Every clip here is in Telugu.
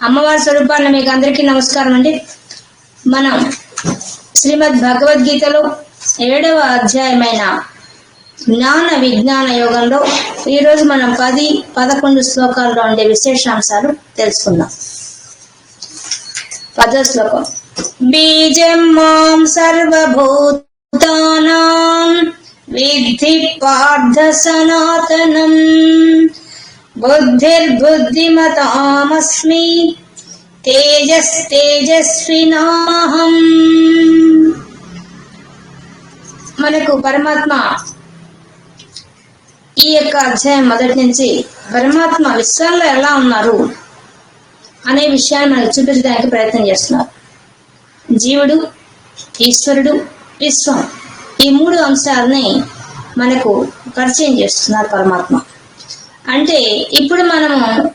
అమ్మవారి స్వరూపాన్ని మీకు అందరికీ నమస్కారం అండి. మనం శ్రీమద్ భగవద్గీతలో ఏడవ అధ్యాయమైన జ్ఞాన విజ్ఞాన యోగంలో ఈరోజు మనం పది పదకొండు శ్లోకాల్లో ఉండే విశేషాంశాలు తెలుసుకుందాం. పదో శ్లోకం. బీజం మాం సర్వభూతానాం విద్ధి పార్థ సనాతనం బుద్ధిర్బుద్ధిమతామస్మి తేజస్తేజస్వినాహం. మనకు పరమాత్మ ఈ యొక్క అధ్యాయం మొదటి నుంచి పరమాత్మ విశ్వంలో ఎలా ఉన్నారు అనే విషయాన్ని మనకు చూపించడానికి ప్రయత్నం చేస్తున్నారు. జీవుడు ఈశ్వరుడు విశ్వం ఈ మూడు అంశాలని మనకు పరిచయం చేస్తున్నారు పరమాత్మ. అంటే ఇప్పుడు మనము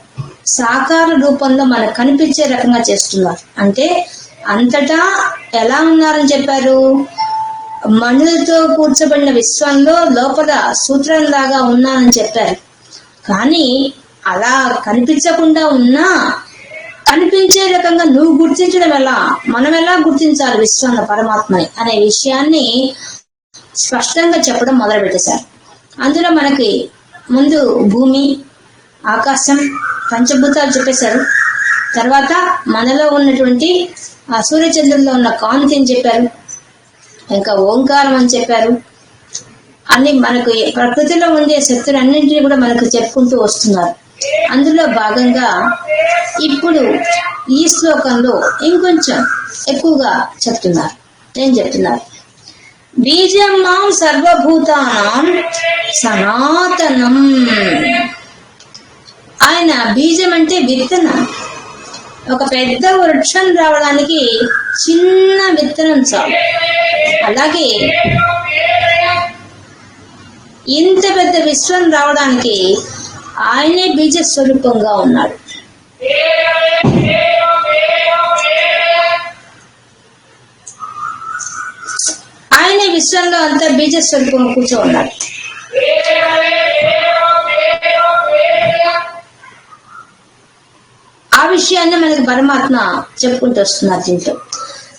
సాకార రూపంలో మనకు కనిపించే రకంగా చేస్తున్నారు. అంటే అంతటా ఎలా ఉన్నారని చెప్పారు? మనులతో కూర్చబడిన విశ్వంలో లోపల సూత్రంలాగా ఉన్నానని చెప్పారు. కానీ అలా కనిపించకుండా ఉన్నా కనిపించే రకంగా నువ్వు గుర్తించడం ఎలా? మనం ఎలా గుర్తించాలి విశ్వంలో పరమాత్మని అనే విషయాన్ని స్పష్టంగా చెప్పడం మొదలు పెట్టేశారు అందులో మనకి ముందు భూమి ఆకాశం పంచభూతాలు చెప్పేశారు. తర్వాత మనలో ఉన్నటువంటి ఆ సూర్యచంద్రుల్లో ఉన్న కాంతి అని చెప్పారు. ఇంకా ఓంకారం అని చెప్పారు. అన్ని మనకు ప్రకృతిలో ఉండే శక్తులన్నింటినీ కూడా మనకు చెప్పుకుంటూ వస్తున్నారు. అందులో భాగంగా ఇప్పుడు ఈ శ్లోకంలో ఇంకొంచెం ఎక్కువగా చెప్తున్నారు. ఏం చెప్తున్నారు బీజం మాం సర్వభూతానం సనాతనం. ఆయన బీజం అంటే విత్తనం. ఒక పెద్ద వృక్షం రావడానికి చిన్న విత్తనం చాలు. అలాగే ఇంత పెద్ద విశ్వం రావడానికి ఆయనే బీజ స్వరూపంగా ఉన్నాడు. విశ్వంలో అంతా బీజ స్వరూపం కూర్చో ఉన్నారు. ఆ విషయాన్ని మనకి పరమాత్మ చెప్పుకుంటూ వస్తున్నారు దీంట్లో.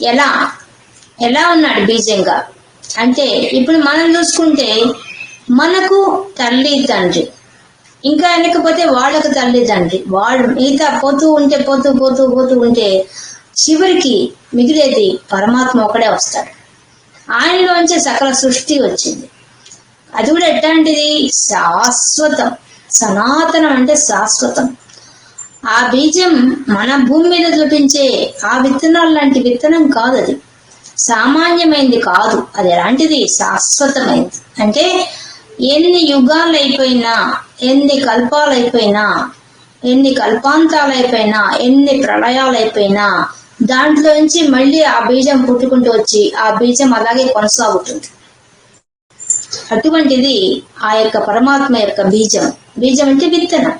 ఎలా? ఎలా ఉన్నాడు బీజంగా? అంటే ఇప్పుడు మనం చూసుకుంటే మనకు తల్లి తండ్రి. ఇంకా వెనకపోతే వాళ్ళకు తల్లి తండ్రి. వాళ్ళు మిగతా పోతూ ఉంటే పోతూ పోతూ పోతూ ఉంటే చివరికి మిగిలేది పరమాత్మ ఒకడే వస్తాడు. ఆయనలోంచి సకల సృష్టి వచ్చింది. అది కూడా ఎట్లాంటిది? శాశ్వతం. సనాతనం అంటే శాశ్వతం. ఆ బీజం మన భూమి మీద చూపించే ఆ విత్తనాలు లాంటి విత్తనం కాదు అది. సామాన్యమైంది కాదు. అది ఎలాంటిది? శాశ్వతమైంది. అంటే ఎన్ని యుగాలు అయిపోయినా ఎన్ని కల్పాలు అయిపోయినా ఎన్ని కల్పాంతాలు అయిపోయినా ఎన్ని ప్రళయాలు అయిపోయినా దాంట్లో నుంచి మళ్ళీ ఆ బీజం పుట్టుకుంటూ వచ్చి ఆ బీజం అలాగే కొనసాగుతుంది. అటువంటిది ఆ యొక్క పరమాత్మ యొక్క బీజం. బీజం అంటే విత్తనం.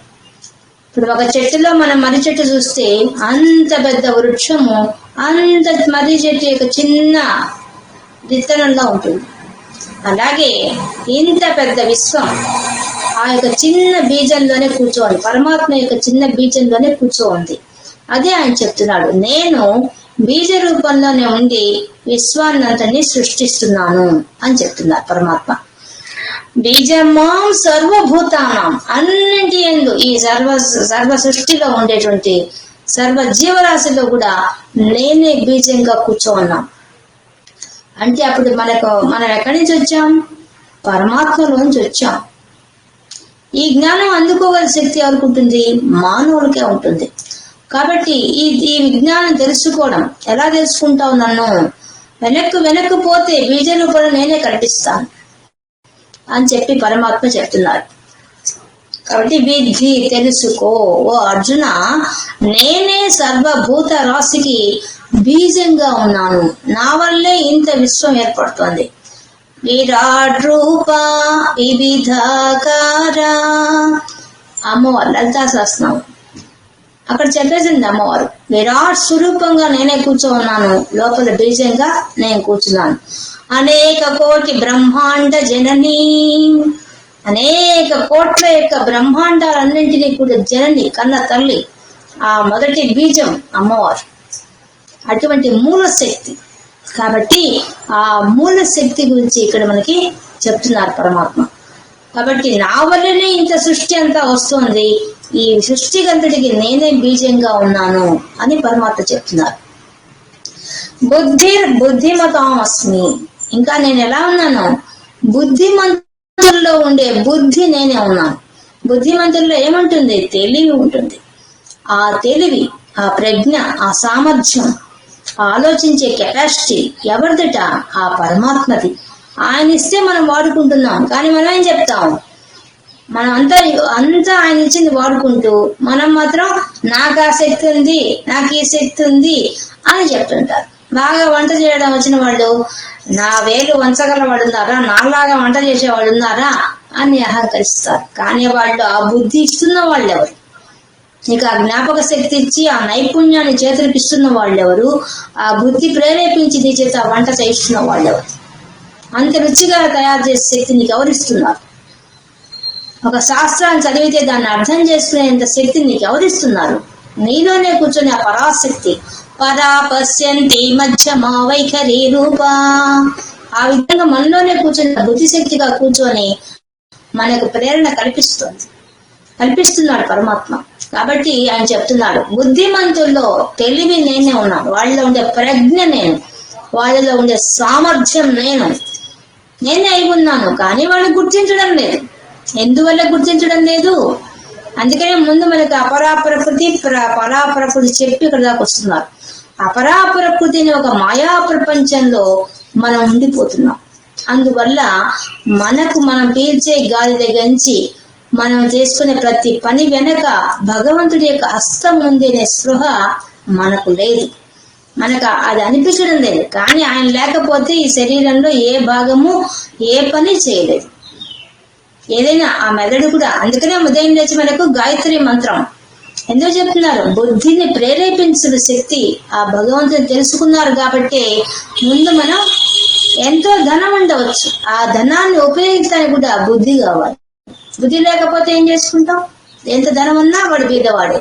ఇప్పుడు ఒక చెట్టులో మనం మర్రి చెట్టు చూస్తే అంత పెద్ద వృక్షము అంత మర్రి చెట్టు యొక్క చిన్న విత్తనంలో ఉంటుంది. అలాగే ఇంత పెద్ద విశ్వం ఆ యొక్క చిన్న బీజంలోనే కూర్చోండి పరమాత్మ యొక్క చిన్న బీజంలోనే కూర్చోంది అదే ఆయన చెప్తున్నాడు నేను బీజ రూపంలోనే ఉండి విశ్వాన్నంతని సృష్టిస్తున్నాను అని చెప్తున్నారు పరమాత్మ. బీజమాం సర్వభూతానం అన్నింటి ఎందు ఈ సర్వ సర్వ సృష్టిలో ఉండేటువంటి సర్వ జీవరాశిలో కూడా నేనే బీజంగా కూర్చోన్నాం. అంటే అప్పుడు మనకు మనం ఎక్కడి నుంచి వచ్చాం? పరమాత్మలోంచి వచ్చాం. ఈ జ్ఞానం అందుకోగల శక్తి ఎవరికి ఉంటుంది? మానవులకే ఉంటుంది. కాబట్టి ఈ ఈ విజ్ఞానం తెలుసుకోవడం. ఎలా తెలుసుకుంటావు నన్ను? వెనక్కు వెనక్కు పోతే బీజ రూపంలో నేనే కనిపిస్తాను అని చెప్పి పరమాత్మ చెప్తున్నారు. కాబట్టి విద్ధి తెలుసుకో. ఓ అర్జున నేనే సర్వభూత రాశికి బీజంగా ఉన్నాను. నా వల్లే ఇంత విశ్వం ఏర్పడుతోంది. విరాట్ రూప వివిధాకార. అమ్మవారు లలితా శాస్త్రం అక్కడ చెప్పేసింది అమ్మవారు విరాట్ స్వరూపంగా నేనే కూర్చో ఉన్నాను లోపల బీజంగా నేను కూర్చున్నాను. అనేక కోటి బ్రహ్మాండ జననీ అనేక కోట్ల యొక్క బ్రహ్మాండాలన్నింటినీ కూడా జనని కన్న తల్లి ఆ మొదటి బీజం అమ్మవారు. అటువంటి మూల శక్తి. కాబట్టి ఆ మూల శక్తి గురించి ఇక్కడ మనకి చెప్తున్నారు పరమాత్మ. కాబట్టి నా వల్లనే ఇంత సృష్టి అంతా వస్తుంది. ఈ సృష్టికంతటికి నేనే బీజంగా ఉన్నాను అని పరమాత్మ చెప్తున్నారు. బుద్ధి బుద్ధిమతాం అస్మి ఇంకా నేను ఎలా ఉన్నాను? బుద్ధిమంతుల్లో ఉండే బుద్ధి నేనే ఉన్నాను. బుద్ధిమంతుల్లో ఏముంటుంది? తెలివి ఉంటుంది. ఆ తెలివి ఆ ప్రజ్ఞ ఆ సామర్థ్యం ఆలోచించే కెపాసిటీ ఎవరిదట? ఆ పరమాత్మది. ఆయన ఇస్తే మనం వాడుకుంటున్నాం. కానీ మనం ఏం చెప్తాం? మనం అంతా అంతా ఆయన ఇచ్చింది వాడుకుంటూ మనం మాత్రం నాకు ఆ శక్తి ఉంది నాకు ఈ శక్తి ఉంది అని చెప్తుంటారు. బాగా వంట చేయడం వచ్చిన వాళ్ళు నా వేలు వంచగల వాడు ఉన్నారా? నాలాగా వంట చేసే ఉన్నారా? అని అహంకరిస్తారు. కానీ వాళ్ళు ఆ బుద్ధి ఇస్తున్న వాళ్ళు ఎవరు నీకు ఆ జ్ఞాపక శక్తి ఇచ్చి ఆ నైపుణ్యాన్ని చేతులకు ఇస్తున్న వాళ్ళు ఎవరు ఆ బుద్ధి ప్రేరేపించి నీ చేత ఆ వంట చేయిస్తున్న వాళ్ళు ఎవరు అంత రుచిగా తయారు చేసే శక్తి నీకు ఎవరిస్తున్నారు ఒక శాస్త్రాన్ని చదివితే దాన్ని అర్థం చేసుకునేంత శక్తి నీకు ఎవరిస్తున్నారు నీలోనే కూర్చొని ఆ పరాశక్తి. పరా పశ్యంతి మధ్యమా వైఖరి రూపా. ఆ విధంగా మనలోనే కూర్చొని బుద్ధిశక్తిగా కూర్చొని మనకు ప్రేరణ కల్పిస్తుంది. కల్పిస్తున్నాడు పరమాత్మ. కాబట్టి ఆయన చెప్తున్నాడు బుద్ధిమంతుల్లో తెలివి నేనే ఉన్నాను. వాళ్ళలో ఉండే ప్రజ్ఞ నేను. వాళ్ళలో ఉండే సామర్థ్యం నేను. నేనే అయి ఉన్నాను. కానీ వాళ్ళు గుర్తించడం లేదు. ఎందువల్ల గుర్తించడం లేదు? అందుకనే ముందు మనకి అపరాప్రకృతి ప్రకృతి ప్రకృతి చెప్పి ఇక్కడ దాకా వస్తున్నారు. అపరాప్రకృతి ప్రకృతిని ఒక మాయా ప్రపంచంలో మనం ఉండిపోతున్నాం. అందువల్ల మనకు మనం పీల్చే గాలి దగ్గర నుంచి మనం చేసుకునే ప్రతి పని వెనక భగవంతుడి యొక్క హస్తం ఉంది అనే స్పృహ మనకు లేదు. మనకు అది అనిపించడం లేదు. కానీ ఆయన లేకపోతే ఈ శరీరంలో ఏ భాగము ఏ పని చేయలేదు. ఏదైనా ఆ మెదడు కూడా అందుకనే ఉదయం లేచి మనకు గాయత్రి మంత్రం. ఎందుకు చెప్తున్నారు? బుద్ధిని ప్రేరేపించిన శక్తి. ఆ భగవంతుని తెలుసుకున్నారు కాబట్టి ముందు మనం ఎంతో ధనం ఉండవచ్చు. ఆ ధనాన్ని ఉపయోగించడానికి కూడా బుద్ధి కావాలి. బుద్ధి లేకపోతే ఏం చేసుకుంటాం? ఎంత ధనం ఉన్నా వాడు బీదవాడే.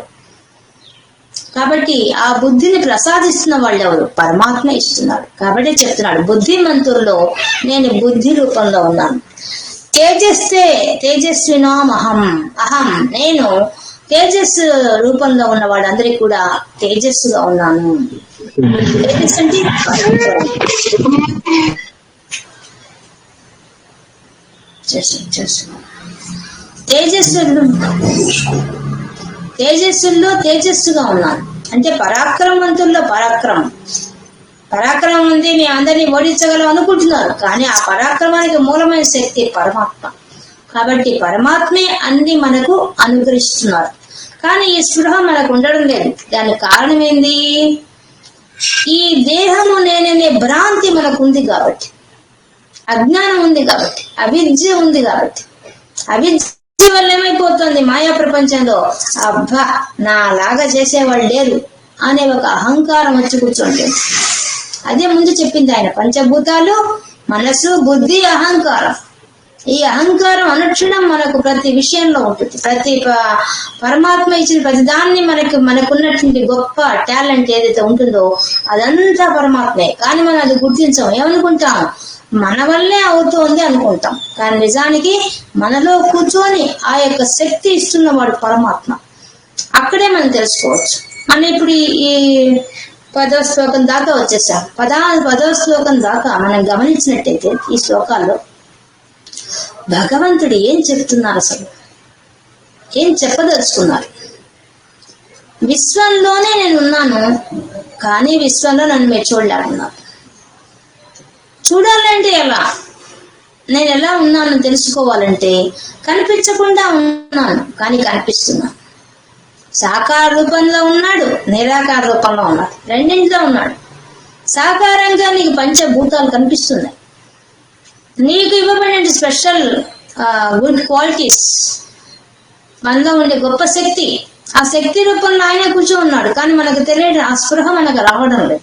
కాబట్టి ఆ బుద్ధిని ప్రసాదిస్తున్న వాళ్ళు ఎవరు? పరమాత్మ ఇస్తున్నాడు కాబట్టి చెప్తున్నాడు బుద్ధిమంతుల్లో నేను బుద్ధి రూపంలో ఉన్నాను. తేజస్తే తేజస్వినాం అహం అహం నేను తేజస్సు రూపంలో ఉన్న వాళ్ళందరికీ కూడా తేజస్సుగా ఉన్నాను. తేజస్సు అంటే తేజస్సు తేజస్సుల్లో తేజస్సుగా ఉన్నాను. అంటే పరాక్రమవంతుల్లో పరాక్రమం. పరాక్రమం ఉంది మీ అందరినీ ఓడించగలం అనుకుంటున్నారు. కానీ ఆ పరాక్రమానికి మూలమైన శక్తి పరమాత్మ. కాబట్టి పరమాత్మే అన్ని మనకు అనుగ్రహిస్తున్నారు. కానీ ఈ స్పృహ మనకు ఉండడం లేదు. దానికి కారణం ఏంది? ఈ దేహము నేననే భ్రాంతి మనకు ఉంది కాబట్టి. అజ్ఞానం ఉంది కాబట్టి. అవిద్య ఉంది కాబట్టి. అవిద్య వల్ల ఏమైపోతుంది మాయా ప్రపంచంలో? అబ్బా నా లాగా చేసేవాళ్ళు లేరు. అనే ఒక అహంకారం వచ్చి కూర్చుంటుంది. అదే ముందు చెప్పింది ఆయన పంచభూతాలు మనసు బుద్ధి అహంకారం. ఈ అహంకారం అనుక్షణం మనకు ప్రతి విషయంలో ఉంటుంది. ప్రతి పరమాత్మ ఇచ్చిన ప్రతి దాన్ని మనకు మనకున్నటువంటి గొప్ప టాలెంట్ ఏదైతే ఉంటుందో అదంతా పరమాత్మే. కానీ మనం అది గుర్తించాం ఏమనుకుంటాం? మన వల్లే అవుతోంది అనుకుంటాం. కానీ నిజానికి మనలో కూర్చొని ఆ యొక్క శక్తి ఇస్తున్నవాడు పరమాత్మ. అక్కడే మనం తెలుసుకోవచ్చు. మనం ఇప్పుడు ఈ- పదవ శ్లోకం దాకా వచ్చేసాం. పదా పదవ శ్లోకం దాకా మనం గమనించినట్టయితే ఈ శ్లోకాల్లో భగవంతుడు ఏం చెప్తున్నారు అసలు? ఏం చెప్పదలుచుకున్నారు? విశ్వంలోనే నేను ఉన్నాను కానీ విశ్వంలో నన్ను మీరు చూడలేకున్నారు చూడాలంటే ఎలా? నేను ఎలా ఉన్నానో తెలుసుకోవాలంటే కనిపించకుండా ఉన్నాను కానీ కనిపిస్తున్నాను. సాకార రూపంలో ఉన్నాడు నిరాకార రూపంలో ఉన్నాడు రెండింటిలో ఉన్నాడు. సాకారంగా నీకు పంచభూతాలు కనిపిస్తున్నాయి. నీకు ఇవ్వబడిన స్పెషల్ గుడ్ క్వాలిటీస్ మనలో ఉండే గొప్ప శక్తి ఆ శక్తి రూపంలో ఆయన కూర్చో ఉన్నాడు కానీ మనకు తెలియని ఆ స్పృహ మనకు రావడం లేదు.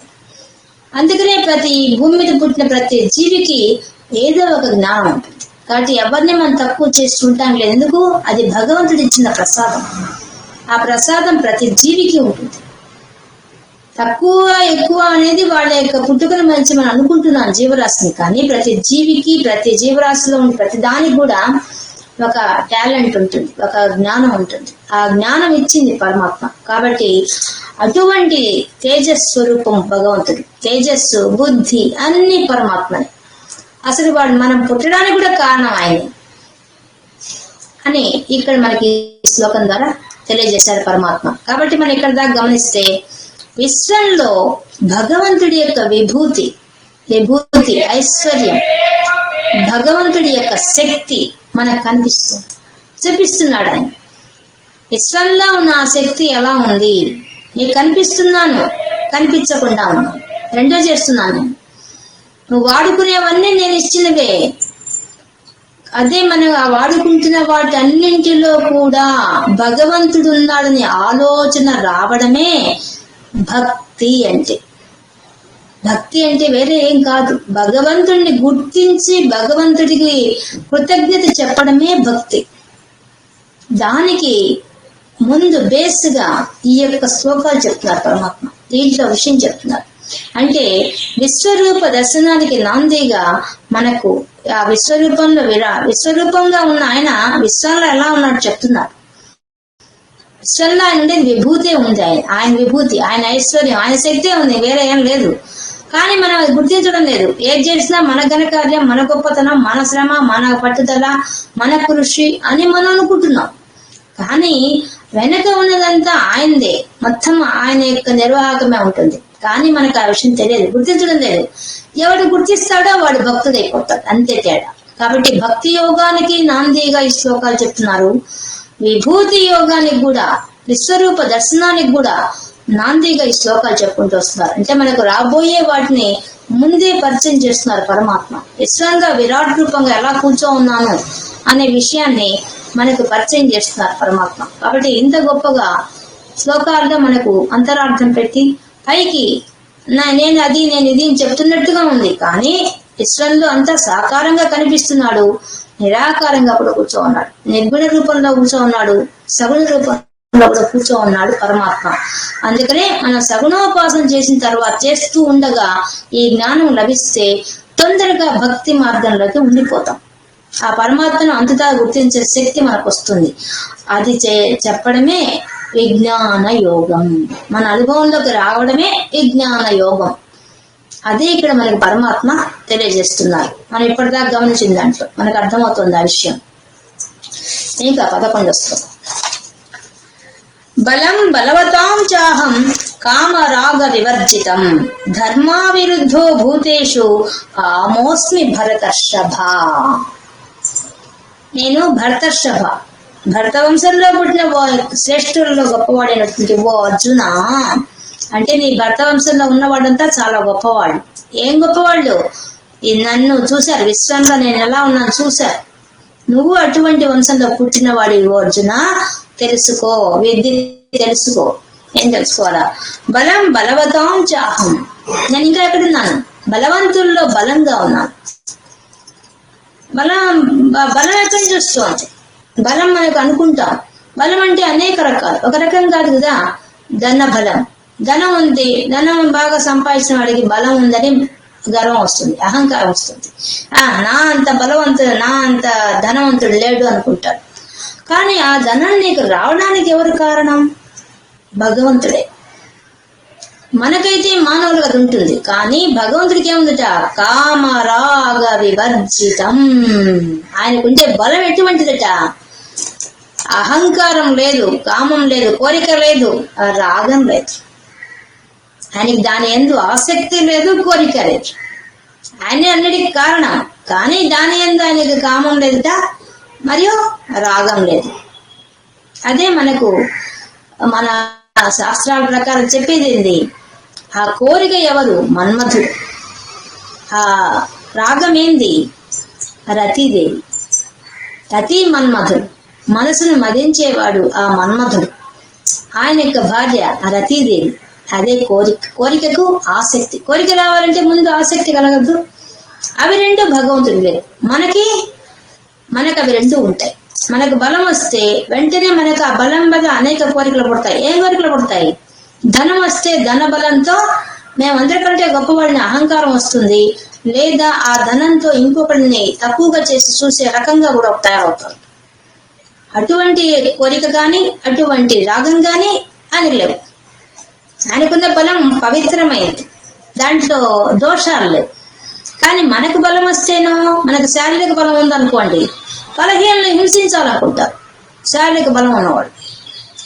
అందుకనే ప్రతి భూమి మీద పుట్టిన ప్రతి జీవికి ఏదో ఒక జ్ఞానం ఉంటుంది. కాబట్టి ఎవరిని మనం తక్కువ చేసి లేదు. ఎందుకు? అది భగవంతుడు ఇచ్చిన ప్రసాదం. ఆ ప్రసాదం ప్రతి జీవికి ఉంటుంది. తక్కువ ఎక్కువ అనేది వాళ్ళ యొక్క పుట్టుకను మంచి మనం అనుకుంటున్నాం జీవరాశిని. కానీ ప్రతి జీవికి ప్రతి జీవరాశిలో ఉండే ప్రతి దానికి కూడా ఒక టాలెంట్ ఉంటుంది ఒక జ్ఞానం ఉంటుంది. ఆ జ్ఞానం ఇచ్చింది పరమాత్మ. కాబట్టి అటువంటి తేజస్ స్వరూపం భగవంతుడు. తేజస్సు బుద్ధి అన్ని పరమాత్మని. అసలు వాడు మనం పుట్టడానికి కూడా కారణం ఆయన. అని ఇక్కడ మనకి శ్లోకం ద్వారా తెలియజేశారు పరమాత్మ. కాబట్టి మనం ఇక్కడ దాకా గమనిస్తే విశ్వంలో భగవంతుడి యొక్క విభూతి విభూతి ఐశ్వర్యం భగవంతుడి యొక్క శక్తి మనకు కనిపిస్తుంది. చూపిస్తున్నాడు ఆయన. విశ్వంలో ఉన్న ఆ శక్తి ఎలా ఉంది? నీకు కనిపిస్తున్నాను కనిపించకుండా ఉన్నాను రెండో చేస్తున్నాను నువ్వు వాడుకునేవన్నీ నేను ఇచ్చినవే. అదే మనం వాడుకుంటున్న వాటి అన్నింటిలో కూడా భగవంతుడు ఉన్నాడని ఆలోచన రావడమే భక్తి అంటే. భక్తి అంటే వేరే ఏం కాదు. భగవంతుడిని గుర్తించి భగవంతుడికి కృతజ్ఞత చెప్పడమే భక్తి. దానికి ముందు బేస్గా ఈ యొక్క శ్లోకాలు చెప్తున్నారు పరమాత్మ. దీంట్లో విషయం చెప్తున్నారు. అంటే విశ్వరూప దర్శనానికి నాందిగా మనకు ఆ విశ్వరూపంలో విరా విశ్వరూపంగా ఉన్న ఆయన విశ్వంలో ఎలా ఉన్నాడు చెప్తున్నారు. విశ్వంలో ఆయన ఉండేది విభూతే ఉంది ఆయన ఆయన విభూతి ఆయన ఐశ్వర్యం ఆయన శక్తే ఉంది వేరే ఏం లేదు. కానీ మనం అది గుర్తించడం లేదు. ఏం చేసినా మన ఘనకార్యం మన గొప్పతనం మన శ్రమ మన పట్టుదల మన కృషి అని మనం అనుకుంటున్నాం. కానీ వెనక ఉన్నదంతా ఆయనదే. మొత్తం ఆయన యొక్క నిర్వాహకమే ఉంటుంది. కానీ మనకు ఆ విషయం తెలియదు గుర్తించడం లేదు ఎవడు గుర్తిస్తాడో వాడు భక్తుడైపోతాడు అంతే తేడా. కాబట్టి భక్తి యోగానికి నాందిగా ఈ శ్లోకాలు చెప్తున్నారు. విభూతి యోగానికి కూడా విశ్వరూప దర్శనానికి కూడా నాందిగా ఈ శ్లోకాలు చెప్పుకుంటూ వస్తున్నారు. అంటే మనకు రాబోయే వాటిని ముందే పరిచయం చేస్తున్నారు పరమాత్మ. విశ్వంగా విరాట్ రూపంగా ఎలా కూర్చో ఉన్నాను అనే విషయాన్ని మనకు పరిచయం చేస్తున్నారు పరమాత్మ. కాబట్టి ఇంత గొప్పగా శ్లోకాల్లో మనకు అంతరార్థం పెట్టి పైకి నేను అది నేను ఇది చెప్తున్నట్టుగా ఉంది. కానీ విశ్వంలో అంతా సాకారంగా కనిపిస్తున్నాడు. నిరాకారంగా కూడా కూర్చో ఉన్నాడు నిర్గుణ రూపంలో కూర్చో ఉన్నాడు సగుణ రూపంలో కూడా కూర్చో ఉన్నాడు పరమాత్మ. అందుకనే మనం సగుణోపాసన చేసిన తర్వాత చేస్తూ ఉండగా ఈ జ్ఞానం లభిస్తే తొందరగా భక్తి మార్గంలోకి ఉండిపోతాం. ఆ పరమాత్మను అంతటా గుర్తించే శక్తి మనకు వస్తుంది అది చే చెప్పడమే విజ్ఞాన యోగం మన అనుభవంలోకి రావడమే విజ్ఞాన యోగం అదే ఇక్కడ మనకి పరమాత్మ తెలియజేస్తున్నారు. మనం ఇప్పటిదాకా గమనించిన దాంట్లో? మనకు అర్థమవుతుంది ఆ విషయం. ఇంకా పదకొండు వస్తుంది. బలం బలవతాం చాహం కామరాగ వివర్జితం. ధర్మా విరుద్ధో భూతేషు కామోస్మి భరతర్షభ. నేను భరతర్షభ. భరత వంశంలో పుట్టిన ఓ శ్రేష్ఠులలో గొప్పవాడైనటువంటి ఓ అర్జున అంటే నీ భర్త వంశంలో ఉన్నవాడంతా చాలా గొప్పవాళ్ళు ఏం గొప్పవాళ్ళు? ఈ నన్ను చూశారు విశ్వంగా నేను ఎలా ఉన్నాను చూశారు. నువ్వు అటువంటి వంశంలో పుట్టిన వాడి ఓ అర్జున తెలుసుకో విద్య తెలుసుకో. ఏం తెలుసుకోవాలా? బలం బలవతాం చాహం. నేను ఇంకా ఎక్కడున్నాను బలవంతుల్లో బలంగా ఉన్నాను. బలం బ- బలం ఎక్కడి నుంచి వస్తుంది? బలం మనకు అనుకుంటాం. బలం అంటే అనేక రకాలు. ఒక రకం కాదు కదా ధన బలం. ధనం ఉంది ధనం బాగా సంపాదించిన వాడికి బలం ఉందని గర్వం వస్తుంది అహంకారం వస్తుంది. ఆ నా అంత బలవంతుడు నా అంత ధనవంతుడు లేడు అనుకుంటాడు కానీ ఆ ధనం నీకు రావడానికి ఎవరు కారణం? భగవంతుడే. మనకైతే మానవులుగా అది ఉంటుంది. కానీ భగవంతుడికి ఏముందట? కామరాగ వివర్జితం. ఆయనకుంటే బలం ఎటువంటిదట? అహంకారం లేదు కామం లేదు కోరిక లేదు ఆ రాగం లేదు. ఆయనకి దాని ఎందు ఆసక్తి లేదు కోరిక లేదు. ఆయన అన్నిటికి కారణం. కానీ దాని ఎందు ఆయనకి కామం లేదుట మరియు రాగం లేదు. అదే మనకు మన శాస్త్రాల ప్రకారం చెప్పేది ఆ కోరిక ఎవరు? మన్మధుడు. ఆ రాగం ఏంది? రతీదేవి. రతి మన్మధుడు. మనసును మదించేవాడు ఆ మన్మధుడు. ఆయన యొక్క భార్య ఆ రతీదేవి. అదే కోరిక. కోరికకు ఆసక్తి. కోరిక రావాలంటే ముందు ఆసక్తి కలగద్దు. అవి రెండు భగవంతుడు లేదు మనకి మనకు అవి రెండు ఉంటాయి. మనకు బలం వస్తే వెంటనే మనకు ఆ బలం వల్ల అనేక కోరికలు పుడతాయి. ఏం కోరికలు పుడతాయి? ధనం వస్తే ధన బలంతో మేమందరికంటే గొప్పవాడిని అహంకారం వస్తుంది. లేదా ఆ ధనంతో ఇంకొకరిని తక్కువగా చేసి చూసే రకంగా కూడా తయారవుతాం. అటువంటి కోరిక కానీ అటువంటి రాగం కానీ ఆయన లేవు. ఆయనకున్న బలం పవిత్రమైంది. దాంట్లో దోషాలు లేవు. కానీ మనకు బలం వస్తేనో మనకు శారీరక బలం ఉందనుకోండి బలహీనలు హింసించాలనుకుంటారు. శారీరక బలం ఉన్నవాడు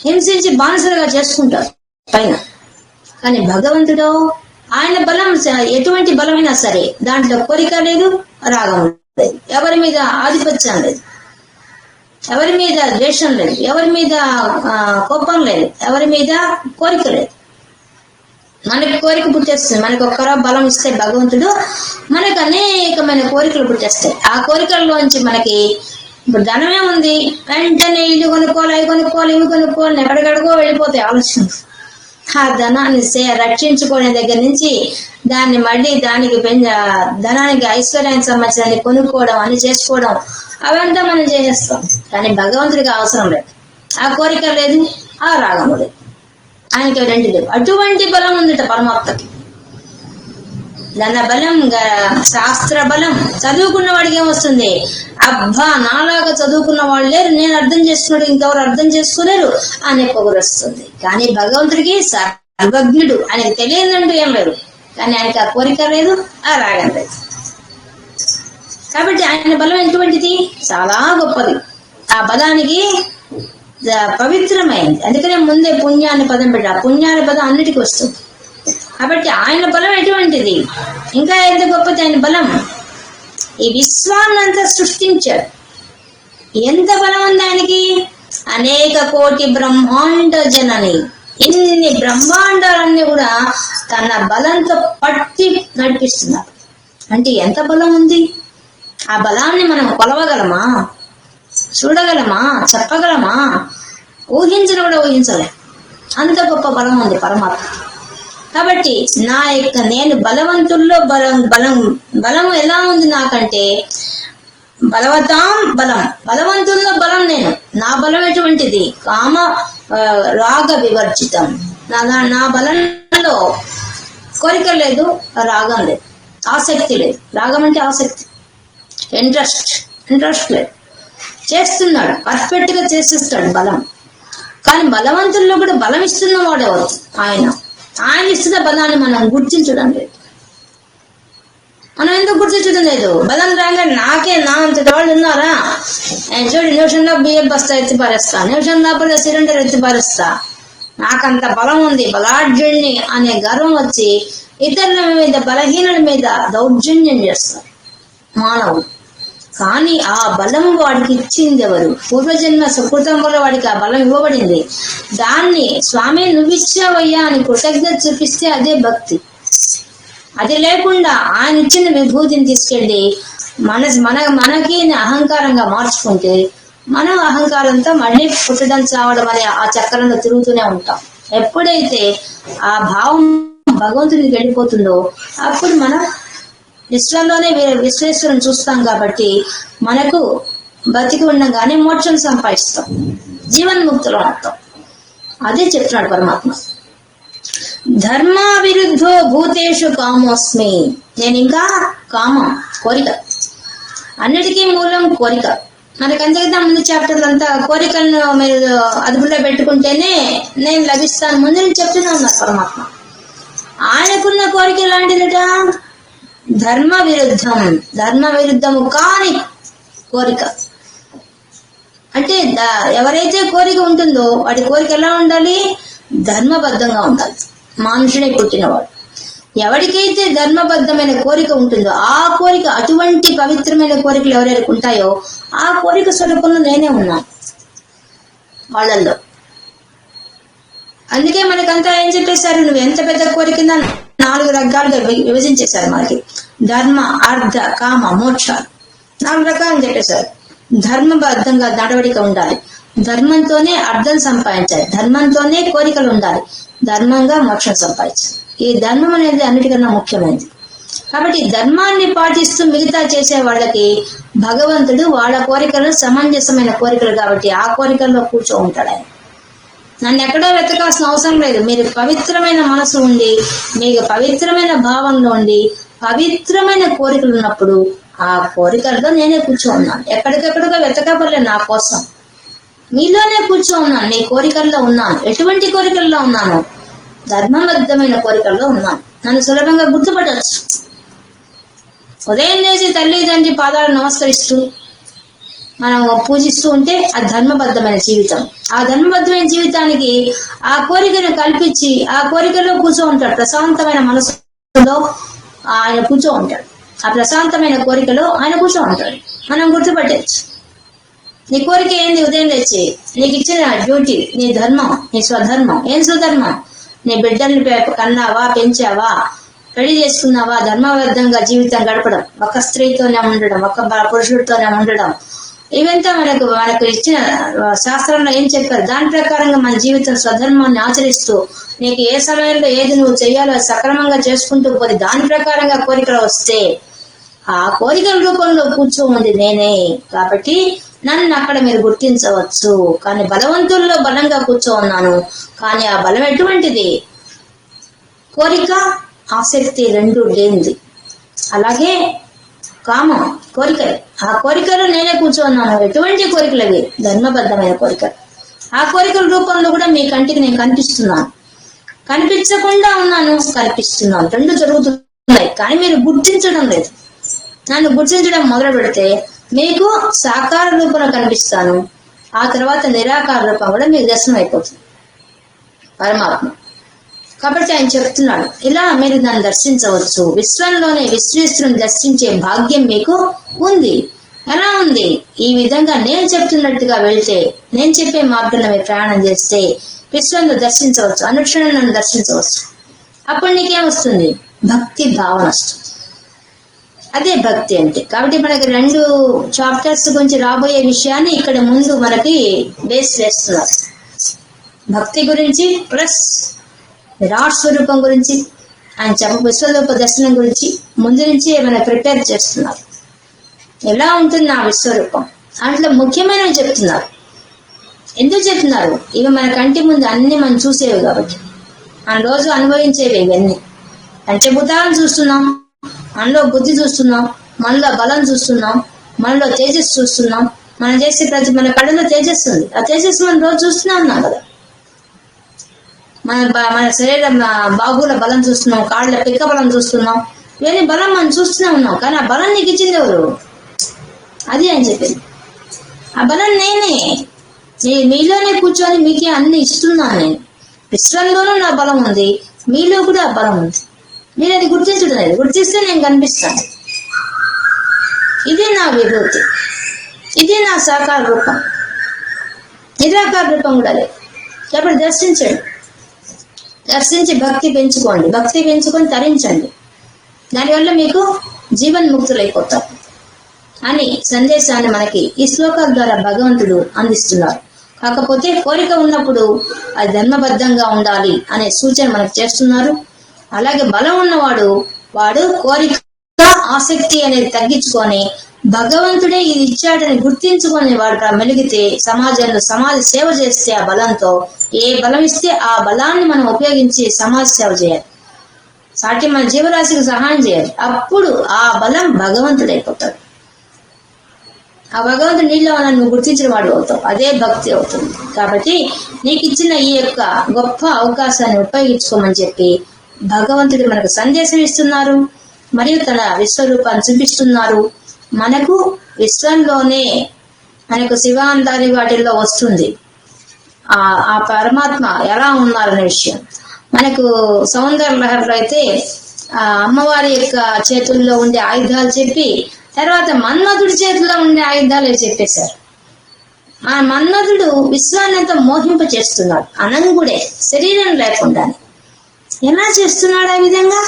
హింసించి బానిసలుగా చేసుకుంటారు పైన. కానీ భగవంతుడు ఆయన బలం ఎటువంటి బలమైనా సరే దాంట్లో కోరిక లేదు రాగం లేదు. ఎవరి మీద ఆధిపత్యం లేదు. ఎవరి మీద ద్వేషం లేదు ఎవరి మీద కోపం లేదు ఎవరి మీద కోరిక లేదు. మనకి కోరిక పుట్టేస్తుంది మనకి ఒక్కరో బలం ఇస్తే భగవంతుడు మనకు అనేకమైన కోరికలు పుట్టేస్తాయి. ఆ కోరికల్లోంచి మనకి ఇప్పుడు ధనమే ఉంది వెంటనే ఇల్లు కొనుక్కోవాలి అవి కొనుక్కోవాలి ఇవి కొనుక్కోవాలి ఎక్కడికడుగో వెళ్ళిపోతాయి ఆలోచన ఆ ధనాన్ని సే- రక్షించుకునే దగ్గర నుంచి దాన్ని మళ్ళీ దానికి ధనానికి ఐశ్వర్యానికి సంబంధించిన కొనుక్కోవడం అని చేసుకోవడం అవంతా మనం చేసేస్తాం. కానీ భగవంతుడికి అవసరం లేదు. ఆ కోరిక లేదు ఆ రాగం లేదు. ఆయనకి రెండు లేవు అటువంటి బలం ఉందిట పరమాత్మకి. ధన బలం గ- శాస్త్ర బలం చదువుకున్న వాడికి ఏమొస్తుంది అబ్బా నాలాగా చదువుకున్న వాళ్ళు లేరు నేను అర్థం చేసుకున్నాడు ఇంకెవరు అర్థం చేసుకోలేరు అనే పొగరు వస్తుంది. కానీ భగవంతుడికి సర్వజ్ఞుడు ఆయనకి తెలియదంటూ ఏం లేదు. కానీ ఆయనకి ఆ కోరిక లేదు ఆ రాగం లేదు. కాబట్టి ఆయన బలం ఎటువంటిది? చాలా గొప్పది. ఆ బలానికి పవిత్రమైంది. అందుకనే ముందే పుణ్యాన్ని పదం పెట్టా పుణ్యాన్ని పదం అన్నిటికీ వస్తుంది. కాబట్టి ఆయన బలం ఎటువంటిది? ఇంకా ఎంత గొప్పది ఆయన బలం? ఈ విశ్వాన్నంతా సృష్టించాడు. ఎంత బలం ఉంది ఆయనకి? అనేక కోటి బ్రహ్మాండ జనని. ఇన్ని బ్రహ్మాండాలన్నీ కూడా తన బలంతో పట్టి నడిపిస్తున్నారు. అంటే ఎంత బలం ఉంది? ఆ బలాన్ని మనం కొలవగలమా? చూడగలమా? చెప్పగలమా? ఊహించిన కూడా ఊహించలే. అంత గొప్ప బలం ఉంది పరమాత్మ. కాబట్టి నా యొక్క నేను బలవంతుల్లో బలం బలం బలం ఎలా ఉంది నాకంటే? బలవతాం బలం. బలవంతుల్లో బలం నేను. నా బలం ఎటువంటిది? కామ రాగ వివర్జితం. నా నా- బలంలో కోరిక లేదు రాగం లేదు. ఆసక్తి లేదు. రాగం అంటే ఆసక్తి. ఇంట్రెస్ట్. ఇంట్రెస్ట్ లేదు. చేస్తున్నాడు. పర్ఫెక్ట్గా చేసేస్తాడు బలం. కానీ బలవంతుల్లో కూడా బలం ఇస్తున్నవాడు ఎవరు ఆయన. ఆయన ఇస్తున్న బలాన్ని మనం గుర్తించడం లేదు మనం ఎందుకు గుర్తించడం లేదు? బలం రాగా నాకే నా అంతటి వాళ్ళు ఉన్నారా? చూడు నిమిషంలో బియ్యం బస్తా ఎత్తి పారేస్తా. నిమిషం లోపల సిలిండర్ ఎత్తి పారేస్తా. నాకంత బలం ఉంది బలాఢ్యుణ్ణి అనే గర్వం వచ్చి ఇతరుల మీద బలహీనుల మీద దౌర్జన్యం చేస్తారు మానవుడు. కానీ ఆ బలం వాడికి ఇచ్చింది ఎవరు? పూర్వజన్మ సుకృతం వల్ల వాడికి ఆ బలం ఇవ్వబడింది. దాన్ని స్వామి నువ్విచ్చావయ్యా అని కృతజ్ఞత చూపిస్తే అదే భక్తి. అది లేకుండా ఆయన ఇచ్చిన విభూతిని తీసుకెళ్ళి మన మన మనకి అహంకారంగా మార్చుకుంటే మనం అహంకారంతో మళ్ళీ పుట్టడం చావడం అనే ఆ చక్రంలో తిరుగుతూనే ఉంటాం. ఎప్పుడైతే ఆ భావం భగవంతునికి వెళ్ళిపోతుందో అప్పుడు మనం విశ్వంలోనే వి- విశ్వేశ్వరుని చూస్తాం కాబట్టి మనకు బతికి ఉండగానే మోక్షం సంపాదిస్తాం. జీవన్ముక్తులు అవుతాం అదే చెప్తున్నాడు పరమాత్మ. ధర్మావిరుద్ధో భూతేషు కామోస్మి. నేను ఇంకా కామం కోరిక. అన్నిటికీ మూలం కోరిక. మనకి అంతేకదా ముందు చాప్టర్లు అంతా కోరికలను మీరు అదుపులో పెట్టుకుంటేనే నేను లభిస్తాను ముందు నేను చెప్తున్నాను పరమాత్మ. ఆయనకున్న కోరిక ఎలాంటిదట? ధర్మ విరుద్ధం ధర్మ విరుద్ధము కాని కోరిక. అంటే ఎవరైతే కోరిక ఉంటుందో వాడి కోరిక ఎలా ఉండాలి? ధర్మబద్ధంగా ఉండాలి. మనుషుడే పుట్టినవాడు. ఎవరికైతే ధర్మబద్ధమైన కోరిక ఉంటుందో ఆ కోరిక అటువంటి పవిత్రమైన కోరికలు ఎవరెవరికి ఉంటాయో ఆ కోరిక స్వరూపంలో నేనే ఉన్నాను. వాళ్ళల్లో. అందుకే మనకంతా ఏం చెప్పేశారు? నువ్వు ఎంత పెద్ద కోరిక నాలుగు రకాలుగా విభజించేశారు మనకి. ధర్మ అర్థ కామ మోక్ష. నాలుగు రకాలు చెప్పేశారు. ధర్మబద్ధంగా నడవడిక ఉండాలి. ధర్మంతోనే అర్థం సంపాదించాలి. ధర్మంతోనే కోరికలు ఉండాలి. ధర్మంగా మోక్షం సంపాదించాలి. ఈ ధర్మం అనేది అన్నిటికన్నా ముఖ్యమైనది. కాబట్టి ధర్మాన్ని పాటిస్తూ మిగతా చేసే వాళ్ళకి భగవంతుడు వాళ్ళ కోరికలు సమంజసమైన కోరికలు కాబట్టి ఆ కోరికల్లో కూర్చో ఉంటాడు ఆయన. నన్ను ఎక్కడో వెతకాల్సిన అవసరం లేదు. మీరు పవిత్రమైన మనసు ఉండి మీకు పవిత్రమైన భావంలో ఉండి పవిత్రమైన కోరికలు ఉన్నప్పుడు ఆ కోరికల్లో నేనే కూర్చో ఉన్నాను. ఎక్కడికెక్కడికో వెతకబడలే నా కోసం. మీలోనే కూర్చో ఉన్నాను. నీ కోరికల్లో ఉన్నాను. ఎటువంటి కోరికల్లో ఉన్నాను? ధర్మబద్ధమైన కోరికల్లో ఉన్నాను. నన్ను సులభంగా గుర్తుపట్టచ్చు. ఉదయం లేచి తల్లి తండ్రి పాదాలు నమస్కరిస్తూ మనం పూజిస్తూ ఉంటే ఆ ధర్మబద్ధమైన జీవితం. ఆ ధర్మబద్ధమైన జీవితానికి ఆ కోరికను కల్పించి ఆ కోరికలో కూర్చో ఉంటాడు. ప్రశాంతమైన మనసులో ఆయన కూర్చో ఉంటాడు. ఆ ప్రశాంతమైన కోరికలో ఆయన కూర్చో ఉంటాడు. మనం గుర్తుపట్టచ్చు. నీ కోరిక ఏంది? ఉదయం తెచ్చి నీకు ఇచ్చిన డ్యూటీ నీ ధర్మం నీ స్వధర్మం. ఏం స్వధర్మం? నీ బిడ్డల్ని కన్నావా? పెంచావా? పెళ్ళి చేసుకున్నావా? ధర్మబద్ధంగా జీవితం గడపడం. ఒక స్త్రీతోనే ఉండడం ఒక పురుషుడితోనే ఉండడం. ఇవంతా మనకు మనకు ఇచ్చిన శాస్త్రంలో ఏం చెప్పారు? దాని ప్రకారంగా మన జీవితం స్వధర్మాన్ని ఆచరిస్తూ నీకు ఏ సమయంలో ఏది నువ్వు చేయాలో అది సక్రమంగా చేసుకుంటూ పోతే దాని ప్రకారంగా కోరికలు వస్తే ఆ కోరికల రూపంలో కూర్చో ఉంది నేనే. కాబట్టి నన్ను అక్కడ మీరు గుర్తించవచ్చు. కానీ బలవంతుల్లో బలంగా కూర్చో ఉన్నాను. కానీ ఆ బలం ఎటువంటిది? కోరిక ఆసక్తి రెండు లేనిది. అలాగే కామం కోరికలు. ఆ కోరికలు నేనే కూర్చోన్నాను. ఎటువంటి కోరికలు అవి? ధర్మబద్ధమైన కోరికలు. ఆ కోరికల రూపంలో కూడా మీ కంటికి నేను కనిపిస్తున్నాను. కనిపించకుండా ఉన్నాను కనిపిస్తున్నాను రెండు జరుగుతున్నాయి కానీ మీరు గుర్తించడం లేదు. నన్ను గుర్తించడం మొదలు పెడితే మీకు సాకార రూపంలో కనిపిస్తాను. ఆ తర్వాత నిరాకార రూపం కూడా మీకు దర్శనం అయిపోతుంది పరమాత్మ. కాబట్టి ఆయన చెప్తున్నాడు ఇలా మీరు నన్ను దర్శించవచ్చు. విశ్వంలోనే విశ్వేశ్వరుని దర్శించే భాగ్యం మీకు ఉంది. ఎలా ఉంది? ఈ విధంగా నేను చెప్తున్నట్టుగా వెళ్తే నేను చెప్పే మార్గంలో మీరు ప్రయాణం చేస్తే విశ్వంలో దర్శించవచ్చు అనుక్షణం నన్ను దర్శించవచ్చు. అప్పుడు నీకేమొస్తుంది భక్తి భావన వస్తుంది. అదే భక్తి అంటే. కాబట్టి మనకి రెండు చాప్టర్స్ గురించి రాబోయే విషయాన్ని ఇక్కడ ముందు మనకి బేస్ వేస్తున్నారు భక్తి గురించి ప్లస్ విరాట్ స్వరూపం గురించి ఆయన చెప్ప విశ్వరూప దర్శనం గురించి ముందు నుంచి ఏమైనా ప్రిపేర్ చేస్తున్నారు. ఎలా ఉంటుంది ఆ విశ్వరూపం? దాంట్లో ముఖ్యమైనవి చెప్తున్నారు. ఎందుకు చెప్తున్నారు? ఇవి మన కంటి ముందు అన్ని మనం చూసేవి కాబట్టి. మన రోజు అనుభవించేవి ఇవన్నీ. పంచభూతాలను చూస్తున్నాం మనలో బుద్ధి చూస్తున్నాం మనలో బలం చూస్తున్నాం మనలో తేజస్సు చూస్తున్నాం మనం చేసే ప్రతి మన కళ్ళలో తేజస్సు ఉంది. ఆ తేజస్సు మనం రోజు చూస్తున్నాం ఉన్నాం కదా. మన మన శరీరం బాగుల బలం చూస్తున్నాం కాళ్ళ పిక్క బలం చూస్తున్నాం. ఇవన్నీ బలం మనం చూస్తూనే ఉన్నాం కానీ ఆ బలం నీకు ఇచ్చింది ఎవరు? అది అని చెప్పింది. ఆ బలం నేనే. నీ- మీలోనే కూర్చొని మీకే అన్ని ఇస్తున్నాను నేను. విశ్వంలోనూ నా బలం ఉంది మీలో కూడా ఆ బలం ఉంది. మీరు అది గుర్తించడం లేదు గుర్తిస్తే నేను కనిపిస్తాను. ఇదే నా విభూతి. ఇదే నా సాకార రూపం. నిరాకార రూపం కూడా లేదు. కాబట్టి దర్శించండి. దర్శించి భక్తి పెంచుకోండి. భక్తి పెంచుకొని తరించండి. దానివల్ల మీకు జీవన్ముక్తులైపోతారు అని సందేశాన్ని మనకి ఈ శ్లోకాల ద్వారా భగవంతుడు అందిస్తున్నారు. కాకపోతే కోరిక ఉన్నప్పుడు అది ధర్మబద్ధంగా ఉండాలి అనే సూచన మనకు చేస్తున్నారు. అలాగే బలం ఉన్నవాడు వాడు కోరిక ఆసక్తి అనేది తగ్గించుకొని భగవంతుడే ఇది ఇచ్చాడని గుర్తించుకొని వాడు మెలిగితే సమాజంలో సమాజ సేవ చేస్తే ఆ బలంతో ఏ బలం ఇస్తే ఆ బలాన్ని మనం ఉపయోగించి సమాజ సేవ చేయాలి. సాటి మన జీవరాశికి సహాయం చేయాలి. అప్పుడు ఆ బలం భగవంతుడైపోతాడు ఆ భగవంతుడు నీలో నన్ను గుర్తించిన వాడు అవుతావు. అదే భక్తి అవుతుంది. కాబట్టి నీకు ఇచ్చిన ఈ యొక్క గొప్ప అవకాశాన్ని ఉపయోగించుకోమని చెప్పి భగవంతుడు మనకు సందేశం ఇస్తున్నారు. మరియు తన విశ్వరూపాన్ని చూపిస్తున్నారు. మనకు విశ్వంలోనే మనకు శివాంతాది వాటిల్లో వస్తుంది. ఆ ఆ పరమాత్మ ఎలా ఉన్నారనే విషయం. మనకు సౌందర్య లహరిలో అయితే ఆ అమ్మవారి యొక్క చేతుల్లో ఉండే ఆయుధాలు చెప్పి తర్వాత మన్మధుడి చేతిలో ఉండే ఆయుధాలు చెప్పేశారు. ఆ మన్మధుడు విశ్వాన్ని అంతా మోహింప చేస్తున్నాడు. అనంగుడే శరీరం లేకుండా. ఎలా చేస్తున్నాడు ఆ విధంగా?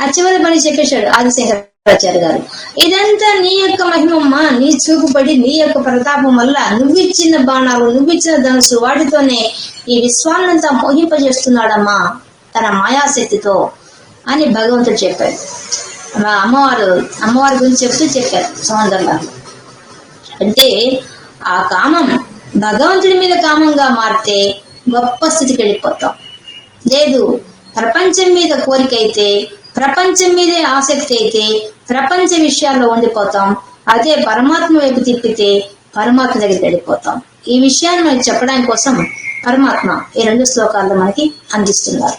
ఆ చివరి పని చెప్పేశాడు ఆదిశంకరాచార్య గారు. ఇదంతా నీ యొక్క మహిమమ్మ. నీ చూపుబడి నీ యొక్క ప్రతాపం వల్ల నువ్విచ్చిన బాణాలు నువ్విచ్చిన ధనుసు వాటితోనే ఈ విశ్వాన్నంతా మోహింపజేస్తున్నాడమ్మా తన మాయాశక్తితో అని భగవంతుడు చెప్పాడు. అమ్మవారు అమ్మవారి గురించి చెప్తూ చెప్పారు సౌందర్య అంటే ఆ కామం భగవంతుడి మీద కామంగా మారితే గొప్ప స్థితికి వెళ్ళిపోతాం. లేదు ప్రపంచం మీద కోరిక అయితే ప్రపంచం మీదే ఆసక్తి అయితే ప్రపంచ విషయాల్లో ఉండిపోతాం. అదే పరమాత్మ వైపు తిప్పితే పరమాత్మ దగ్గరికి వెళ్ళిపోతాం. ఈ విషయాన్ని మనకి చెప్పడానికి కోసం పరమాత్మ ఈ రెండు శ్లోకాల్లో మనకి అందిస్తున్నారు.